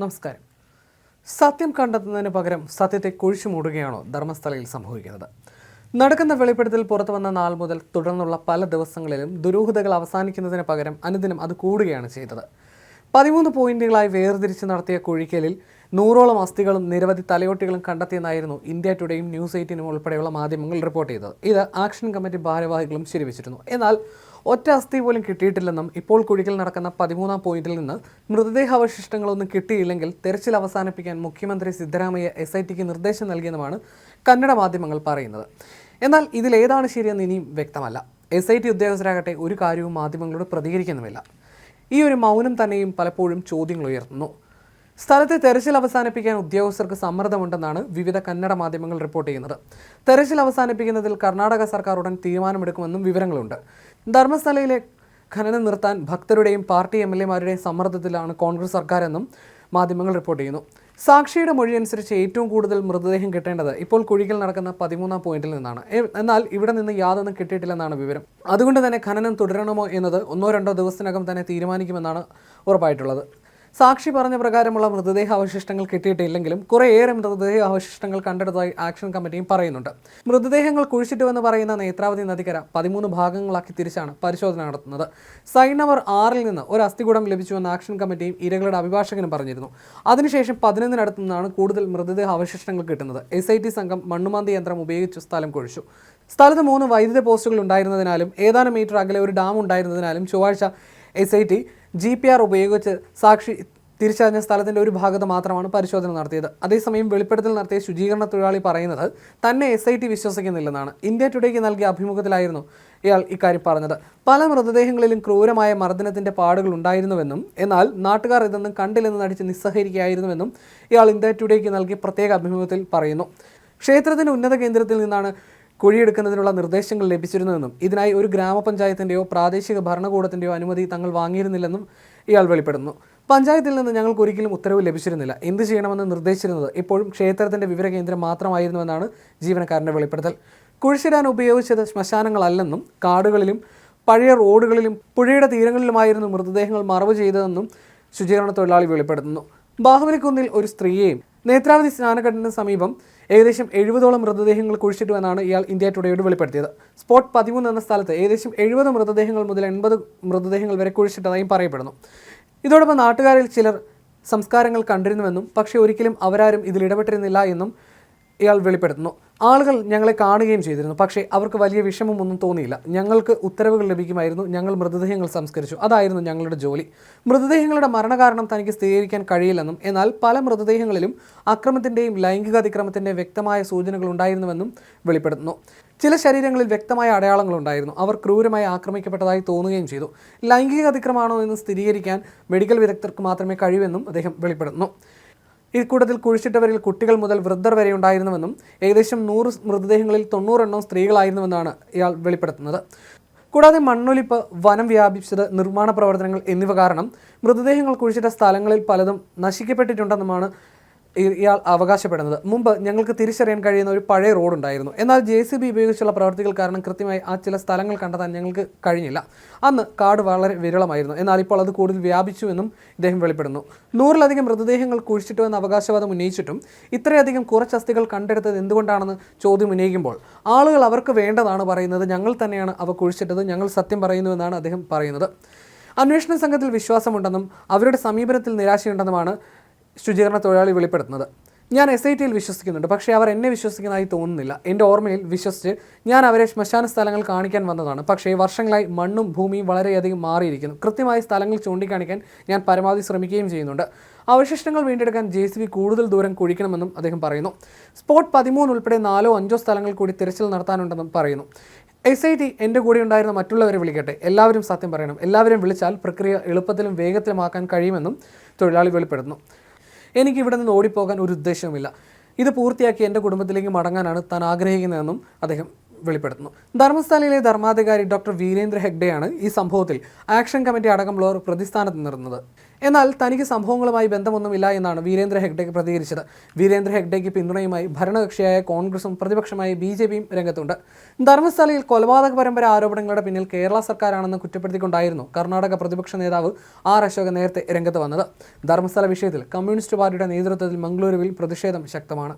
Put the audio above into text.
നമസ്കാരം. സത്യം കണ്ടെത്തുന്നതിന് പകരം സത്യത്തെ കുഴിച്ചു മൂടുകയാണോ ധർമ്മസ്ഥലയിൽ സംഭവിക്കുന്നത്? നടക്കുന്ന വെളിപ്പെടുത്തൽ പുറത്തു വന്ന നാൾ മുതൽ തുടർന്നുള്ള പല ദിവസങ്ങളിലും ദുരൂഹതകൾ അവസാനിക്കുന്നതിന് പകരം അനുദിനം അത് കൂടുകയാണ് ചെയ്തത്. പതിമൂന്ന് പോയിന്റുകളായി വേർതിരിച്ച് നടത്തിയ കുഴിക്കലിൽ നൂറോളം അസ്ഥികളും നിരവധി തലയോട്ടികളും കണ്ടെത്തിയെന്നായിരുന്നു ഇന്ത്യ ടുഡേയും ന്യൂസ് എയ്റ്റീനും ഉൾപ്പെടെയുള്ള മാധ്യമങ്ങൾ റിപ്പോർട്ട് ചെയ്തത്. ഇത് ആക്ഷൻ കമ്മിറ്റി ഭാരവാഹികളും ശരിവച്ചിരുന്നു. എന്നാൽ ഒറ്റ അസ്ഥി പോലും കിട്ടിയിട്ടില്ലെന്നും ഇപ്പോൾ കുഴികൾ നടക്കുന്ന പതിമൂന്നാം പോയിന്റിൽ നിന്ന് മൃതദേഹാവശിഷ്ടങ്ങളൊന്നും കിട്ടിയില്ലെങ്കിൽ തെരച്ചിൽ അവസാനിപ്പിക്കാൻ മുഖ്യമന്ത്രി സിദ്ധരാമയ്യ എസ് ഐ ടിക്ക് നിർദ്ദേശം നൽകിയെന്നുമാണ് കന്നഡ മാധ്യമങ്ങൾ പറയുന്നത്. എന്നാൽ ഇതിലേതാണ് ശരിയെന്ന് ഇനിയും വ്യക്തമല്ല. എസ് ഐ ടി ഉദ്യോഗസ്ഥരാകട്ടെ ഒരു കാര്യവും മാധ്യമങ്ങളോട് പ്രതികരിക്കുന്നുമില്ല. ഈ ഒരു മൗനം തന്നെയും പലപ്പോഴും ചോദ്യങ്ങൾ ഉയർത്തുന്നു. സ്ഥലത്തെ തെരച്ചിൽ അവസാനിപ്പിക്കാൻ ഉദ്യോഗസ്ഥർക്ക് സമ്മർദ്ദമുണ്ടെന്നാണ് വിവിധ കന്നഡ മാധ്യമങ്ങൾ റിപ്പോർട്ട് ചെയ്യുന്നത്. തെരച്ചിൽ അവസാനിപ്പിക്കുന്നതിൽ കർണാടക സർക്കാർ ഉടൻ തീരുമാനമെടുക്കുമെന്നും വിവരങ്ങളുണ്ട്. ധർമ്മസ്ഥലയിലെ ഖനനം നിർത്താൻ ഭക്തരുടെയും പാർട്ടി എം എൽ എമാരുടെയും സമ്മർദ്ദത്തിലാണ് കോൺഗ്രസ് സർക്കാരെന്നും മാധ്യമങ്ങൾ റിപ്പോർട്ട് ചെയ്യുന്നു. സാക്ഷിയുടെ മൊഴി അനുസരിച്ച് ഏറ്റവും കൂടുതൽ മൃതദേഹം കിട്ടേണ്ടത് ഇപ്പോൾ കുഴികൾ നടക്കുന്ന പതിമൂന്നാം പോയിന്റിൽ നിന്നാണ്. എന്നാൽ ഇവിടെ നിന്ന് യാതൊന്നും കിട്ടിയിട്ടില്ലെന്നാണ് വിവരം. അതുകൊണ്ട് തന്നെ ഖനനം തുടരണമോ എന്നത് ഒന്നോ രണ്ടോ ദിവസത്തിനകം തന്നെ തീരുമാനിക്കുമെന്നാണ് ഉറപ്പായിട്ടുള്ളത്. സാക്ഷി പറഞ്ഞ പ്രകാരമുള്ള മൃതദേഹ അവശിഷ്ടങ്ങൾ കിട്ടിയിട്ടില്ലെങ്കിലും കുറേയേറെ മൃതദേഹ അവശിഷ്ടങ്ങൾ കണ്ടെടുത്തതായി ആക്ഷൻ കമ്മിറ്റിയും പറയുന്നുണ്ട്. മൃതദേഹങ്ങൾ കുഴിച്ചിട്ടുവെന്ന് പറയുന്ന നേത്രാവതി നദിക്കര പതിമൂന്ന് ഭാഗങ്ങളാക്കി തിരിച്ചാണ് പരിശോധന നടത്തുന്നത്. സൈൻ നമ്പർ ആറിൽ നിന്ന് ഒരു അസ്ഥികൂടം ലഭിച്ചുവെന്ന് ആക്ഷൻ കമ്മിറ്റിയും ഇരകളുടെ അഭിഭാഷകനും പറഞ്ഞിരുന്നു. അതിനുശേഷം പതിനൊന്നിനടുത്തു നിന്നാണ് കൂടുതൽ മൃതദേഹ അവശിഷ്ടങ്ങൾ കിട്ടുന്നത്. എസ് ഐ ടി സംഘം മണ്ണുമാന്തി യന്ത്രം ഉപയോഗിച്ച് സ്ഥലം കുഴിച്ചു. സ്ഥലത്ത് മൂന്ന് വൈദ്യുത പോസ്റ്റുകൾ ഉണ്ടായിരുന്നതിനാലും ഏതാനും മീറ്റർ അകലെ ഒരു ഡാം ഉണ്ടായിരുന്നതിനാലും ചൊവ്വാഴ്ച S I T G P R ഉപയോഗിച്ച് സാക്ഷി തിരിച്ചറിഞ്ഞ സ്ഥലത്തിന്റെ ഒരു ഭാഗത്ത് മാത്രമാണ് പരിശോധന നടത്തിയത്. അതേസമയം വെളിപ്പെടുത്തൽ നടത്തിയ ശുചീകരണ തൊഴിലാളി പറയുന്നത് തന്നെ എസ് ഐ ടി വിശ്വസിക്കുന്നില്ലെന്നാണ്. ഇന്ത്യ ടുഡേക്ക് നൽകിയ അഭിമുഖത്തിലായിരുന്നു ഇയാൾ ഇക്കാര്യം പറഞ്ഞത്. പല മൃതദേഹങ്ങളിലും ക്രൂരമായ മർദ്ദനത്തിന്റെ പാടുകൾ ഉണ്ടായിരുന്നുവെന്നും എന്നാൽ നാട്ടുകാർ ഇതൊന്നും കണ്ടില്ലെന്ന് നടിച്ച് നിസ്സഹരിക്കുകയായിരുന്നുവെന്നും ഇയാൾ ഇന്ത്യ ടുഡേക്ക് നൽകിയ പ്രത്യേക അഭിമുഖത്തിൽ പറയുന്നു. ക്ഷേത്രത്തിന്റെ ഉന്നത കേന്ദ്രത്തിൽ നിന്നാണ് കുഴിയെടുക്കുന്നതിനുള്ള നിർദ്ദേശങ്ങൾ ലഭിച്ചിരുന്നുവെന്നും ഇതിനായി ഒരു ഗ്രാമപഞ്ചായത്തിന്റെയോ പ്രാദേശിക ഭരണകൂടത്തിന്റെയോ അനുമതി തങ്ങൾ വാങ്ങിയിരുന്നില്ലെന്നും ഇയാൾ വെളിപ്പെടുന്നു. പഞ്ചായത്തിൽ നിന്ന് ഞങ്ങൾക്ക് ഒരിക്കലും ഉത്തരവ് ലഭിച്ചിരുന്നില്ല. എന്ത് ചെയ്യണമെന്ന് നിർദ്ദേശിച്ചിരുന്നത് ഇപ്പോഴും ക്ഷേത്രത്തിന്റെ വിവരകേന്ദ്രം മാത്രമായിരുന്നുവെന്നാണ് ജീവനക്കാരന്റെ വെളിപ്പെടുത്തൽ. കുഴിച്ചിടാൻ ഉപയോഗിച്ചത് ശ്മശാനങ്ങളല്ലെന്നും കാടുകളിലും പഴയ റോഡുകളിലും പുഴയുടെ തീരങ്ങളിലുമായിരുന്നു മൃതദേഹങ്ങൾ മറവ് ചെയ്തതെന്നും ശുചീകരണ തൊഴിലാളി വെളിപ്പെടുത്തുന്നു. ബാഹുബലിക്കുന്നിൽ ഒരു സ്ത്രീയെയും നേത്രാവതി സ്നാനഘട്ടത്തിന് സമീപം ഏകദേശം എഴുപതോളം മൃതദേഹങ്ങൾ കുഴിച്ചിട്ടുവെന്നാണ് ഇയാൾ ഇന്ത്യ ടുഡേയോട് വെളിപ്പെടുത്തിയത്. സ്പോട്ട് പതിമൂന്ന് എന്ന സ്ഥലത്ത് ഏകദേശം എഴുപത് മൃതദേഹങ്ങൾ മുതൽ എൺപത് മൃതദേഹങ്ങൾ വരെ കുഴിച്ചിട്ടതായും പറയപ്പെടുന്നു. ഇതോടൊപ്പം നാട്ടുകാരിൽ ചിലർ സംസ്കാരങ്ങൾ കണ്ടിരുന്നുവെന്നും പക്ഷേ ഒരിക്കലും അവരാരും ഇതിൽ ഇടപെട്ടിരുന്നില്ല എന്നും ഇയാൾ വെളിപ്പെടുത്തുന്നു. ആളുകൾ ഞങ്ങളെ കാണുകയും ചെയ്തിരുന്നു. പക്ഷേ അവർക്ക് വലിയ വിഷമമൊന്നും തോന്നിയില്ല. ഞങ്ങൾക്ക് ഉത്തരവുകൾ ലഭിക്കുമായിരുന്നു. ഞങ്ങൾ മൃതദേഹങ്ങൾ സംസ്കരിച്ചു. അതായിരുന്നു ഞങ്ങളുടെ ജോലി. മൃതദേഹങ്ങളുടെ മരണകാരണം തനിക്ക് സ്ഥിരീകരിക്കാൻ കഴിയില്ലെന്നും എന്നാൽ പല മൃതദേഹങ്ങളിലും അക്രമത്തിന്റെയും ലൈംഗിക അതിക്രമത്തിന്റെയും വ്യക്തമായ സൂചനകൾ ഉണ്ടായിരുന്നുവെന്നും വെളിപ്പെടുത്തുന്നു. ചില ശരീരങ്ങളിൽ വ്യക്തമായ അടയാളങ്ങൾ ഉണ്ടായിരുന്നു. അവർ ക്രൂരമായി ആക്രമിക്കപ്പെട്ടതായി തോന്നുകയും ചെയ്തു. ലൈംഗിക അതിക്രമമാണോ എന്ന് സ്ഥിരീകരിക്കാൻ മെഡിക്കൽ വിദഗ്ധർക്ക് മാത്രമേ കഴിയുമെന്നും അദ്ദേഹം വെളിപ്പെടുത്തുന്നു. ഇക്കൂട്ടത്തിൽ കുഴിച്ചിട്ടവരിൽ കുട്ടികൾ മുതൽ വൃദ്ധർ വരെ ഉണ്ടായിരുന്നുവെന്നും ഏകദേശം നൂറ് മൃതദേഹങ്ങളിൽ തൊണ്ണൂറെണ്ണം സ്ത്രീകളായിരുന്നുവെന്നാണ് ഇയാൾ വെളിപ്പെടുത്തുന്നത്. കൂടാതെ മണ്ണൊലിപ്പ് വനം വ്യാപിച്ചത് നിർമ്മാണ പ്രവർത്തനങ്ങൾ എന്നിവ കാരണം മൃതദേഹങ്ങൾ കുഴിച്ചിട്ട സ്ഥലങ്ങളിൽ പലതും നശിക്കപ്പെട്ടിട്ടുണ്ടെന്നുമാണ് ഇയാൾ അവകാശപ്പെടുന്നത്. മുമ്പ് ഞങ്ങൾക്ക് തിരിച്ചറിയാൻ കഴിയുന്ന ഒരു പഴയ റോഡുണ്ടായിരുന്നു. എന്നാൽ ജെ സി ബി ഉപയോഗിച്ചുള്ള പ്രവർത്തികൾ കാരണം കൃത്യമായി ആ ചില സ്ഥലങ്ങൾ കണ്ടെത്താൻ ഞങ്ങൾക്ക് കഴിഞ്ഞില്ല. അന്ന് കാട് വളരെ വിരളമായിരുന്നു. എന്നാൽ ഇപ്പോൾ അത് കൂടുതൽ വ്യാപിച്ചുവെന്നും ഇദ്ദേഹം വെളിപ്പെടുന്നു. നൂറിലധികം മൃതദേഹങ്ങൾ കുഴിച്ചിട്ടുവെന്ന് അവകാശവാദം ഉന്നയിച്ചിട്ടും ഇത്രയധികം കുറച്ച് അസ്ഥികൾ കണ്ടെടുത്തത് എന്തുകൊണ്ടാണെന്ന് ചോദ്യം ഉന്നയിക്കുമ്പോൾ ആളുകൾ അവർക്ക് വേണ്ടതാണ് പറയുന്നത് ഞങ്ങൾ തന്നെയാണ് അവ കുഴിച്ചിട്ടത് ഞങ്ങൾ സത്യം പറയുന്നുവെന്നാണ് അദ്ദേഹം പറയുന്നത്. അന്വേഷണ സംഘത്തിൽ വിശ്വാസമുണ്ടെന്നും അവരുടെ സമീപനത്തിൽ നിരാശയുണ്ടെന്നുമാണ് ശുചീകരണ തൊഴിലാളി വെളിപ്പെടുത്തുന്നത്. ഞാൻ എസ് ഐ ടിയിൽ വിശ്വസിക്കുന്നുണ്ട്. പക്ഷേ അവർ എന്നെ വിശ്വസിക്കുന്നതായി തോന്നുന്നില്ല. എന്റെ ഓർമ്മയിൽ വിശ്വസിച്ച് ഞാൻ അവരെ ശ്മശാന സ്ഥലങ്ങൾ കാണിക്കാൻ വന്നതാണ്. പക്ഷേ വർഷങ്ങളായി മണ്ണും ഭൂമിയും വളരെയധികം മാറിയിരിക്കുന്നു. കൃത്യമായി സ്ഥലങ്ങൾ ചൂണ്ടിക്കാണിക്കാൻ ഞാൻ പരമാവധി ശ്രമിക്കുകയും ചെയ്യുന്നുണ്ട്. അവശിഷ്ടങ്ങൾ വീണ്ടെടുക്കാൻ ജെ സി ബി കൂടുതൽ ദൂരം കുഴിക്കണമെന്നും അദ്ദേഹം പറയുന്നു. സ്പോട്ട് പതിമൂന്ന് ഉൾപ്പെടെ നാലോ അഞ്ചോ സ്ഥലങ്ങൾ കൂടി തിരച്ചിൽ നടത്താനുണ്ടെന്നും പറയുന്നു. എസ് ഐ ടി എന്റെ കൂടെ ഉണ്ടായിരുന്ന മറ്റുള്ളവരെ വിളിക്കട്ടെ. എല്ലാവരും സത്യം പറയണം. എല്ലാവരും വിളിച്ചാൽ പ്രക്രിയ എളുപ്പത്തിലും വേഗത്തിലുമാക്കാൻ കഴിയുമെന്നും തൊഴിലാളി വെളിപ്പെടുത്തുന്നു. എനിക്ക് ഇവിടെ നിന്ന് ഓടിപ്പോകാൻ ഒരു ഉദ്ദേശവുമില്ല. ഇത് പൂർത്തിയാക്കി എന്റെ കുടുംബത്തിലേക്ക് മടങ്ങാനാണ് താൻ ആഗ്രഹിക്കുന്നതെന്നും അദ്ദേഹം വെളിപ്പെടുത്തുന്നു. ധർമ്മസ്ഥലയിലെ ധർമാധികാരി ഡോക്ടർ വീരേന്ദ്ര ഹെഗ്ഡെയാണ് ഈ സംഭവത്തിൽ ആക്ഷൻ കമ്മിറ്റി അടക്കമുള്ളവർ പ്രതിസ്ഥാനത്ത് നിർന്നത് എന്നാൽ തനിക്ക് സംഭവങ്ങളുമായി ബന്ധമൊന്നുമില്ല എന്നാണ് വീരേന്ദ്ര ഹെഗ്ഡെക്ക് പ്രതികരിച്ചത്. വീരേന്ദ്ര ഹെഗ്ഡെക്ക് പിന്തുണയുമായി ഭരണകക്ഷിയായ കോൺഗ്രസും പ്രതിപക്ഷമായ ബി ജെ പിയും രംഗത്തുണ്ട്. ധർമ്മസ്ഥലയിൽ കൊലപാതക പരമ്പര ആരോപണങ്ങളുടെ പിന്നിൽ കേരള സർക്കാരാണെന്ന് കുറ്റപ്പെടുത്തിക്കൊണ്ടായിരുന്നു കർണാടക പ്രതിപക്ഷ നേതാവ് ആർ അശോക് നേരത്തെ രംഗത്ത് വന്നത്. ധർമ്മസ്ഥല വിഷയത്തിൽ കമ്മ്യൂണിസ്റ്റ് പാർട്ടിയുടെ നേതൃത്വത്തിൽ മംഗളൂരുവിൽ പ്രതിഷേധം ശക്തമാണ്.